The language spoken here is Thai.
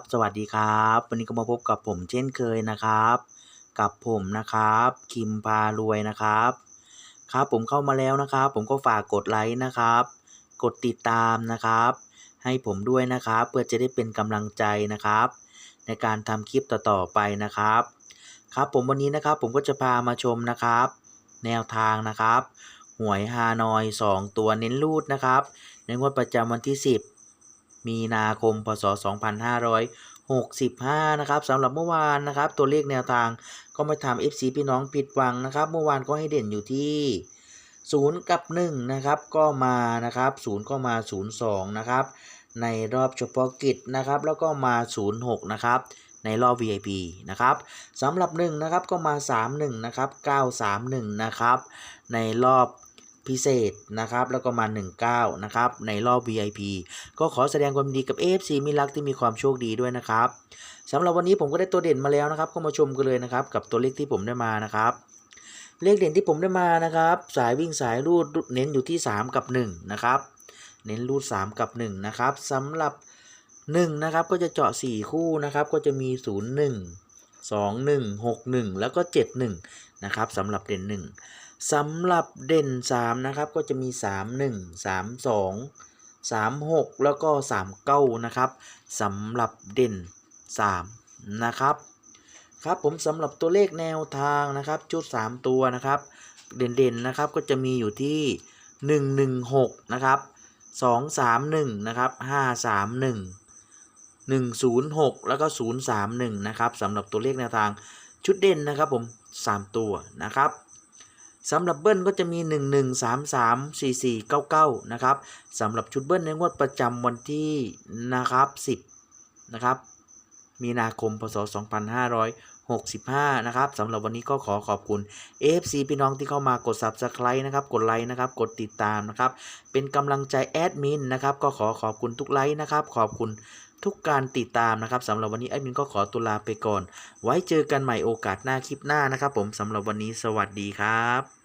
บสวัสดีครับ วันนี้ก็มาพบกับผมเช่นเคยนะครับ กับผมนะครับ คิมพารวยนะครับ ครับผมเข้ามาแล้วนะครับ ผมก็ฝากกดไลค์นะครับ กดติดตามนะครับ ให้ผมด้วยนะครับ เพื่อจะได้เป็นกำลังใจนะครับ ในการทำคลิปต่อๆไปนะครับ ครับผมวันนี้นะครับผมก็จะพามาชมนะครับ แนวทางนะครับ หวยฮานอย 2 ตัวเน้นรูดนะครับ ในงวดประจำวันที่ 10 มีนาคม พศ 2565 นะครับสำหรับเมื่อวานนะครับ ตัวเลขแนวทางก็ไม่ทำ FC พี่น้องผิดหวังนะครับ เมื่อวานก็ให้เด่นอยู่ที่0กับ1นะครับก็มานะครับ0ก็มา 02 นะครับ ในรอบเฉพาะกิจนะครับ แล้วก็มา 06 นะครับในรอบ VIP นะครับสำหรับ1นะครับก็มา 31 นะครับ 931 นะครับ ในรอบ พิเศษนะครับ แล้วก็มา 19 นะครับ ในรอบ VIP ก็ขอแสดงความดีกับ AFC มิลักที่มีความโชคดีด้วยนะครับสำหรับวันนี้ผมก็ได้ตัวเด่นมาแล้วนะครับ ก็มาชมกันเลยนะครับ กับตัวเลขที่ผมได้มานะครับเลขเด่นที่ผมได้มานะครับ สายวิ่งสายรูดเน้นอยู่ที่ 3 กับ 1 นะครับ เน้นรูด 3 กับ 1 นะครับสำหรับ 1 นะครับก็จะเจาะ 4 คู่นะครับ ก็จะมี 0 1 2 1 6 1 แล้วก็ 7 1 นะครับสำหรับเด่น 1สำหรับเด่น 3 นะครับก็จะมี 3 1 3 2 3 6 แล้วก็3 9นะครับสำหรับเด่น 3 นะครับ ครับผมสำหรับตัวเลขแนวทางนะครับชุด 3 ตัวนะครับ เด่นๆนะครับก็จะมีอยู่ที่ 116 นะครับ 231 นะครับ 531 106 แล้วก็ 031 นะครับสำหรับตัวเลขแนวทางชุดเด่นนะครับผม 3 ตัวนะครับสำหรับเบิ้ลก็จะมี 1 1 3 3 4 4 9 9 นะครับสำหรับชุดเบิ้ลในงวดประจำวันที่นะครับ10 นะครับ มีนาคมพศ 2565 นะครับสำหรับวันนี้ก็ขอขอบคุณ AFC พี่น้องที่เข้ามากด Subscribe นะครับ กดไลค์นะครับ กดติดตามนะครับ เป็นกำลังใจแอดมินนะครับ ก็ขอขอบคุณทุกไลค์นะครับ ขอบคุณ ทุกการติดตามนะครับสำหรับวันนี้ไอ้มินก็ขอตุลาไปก่อน ไว้เจอกันใหม่โอกาสหน้าคลิปหน้านะครับผมสำหรับวันนี้สวัสดีครับ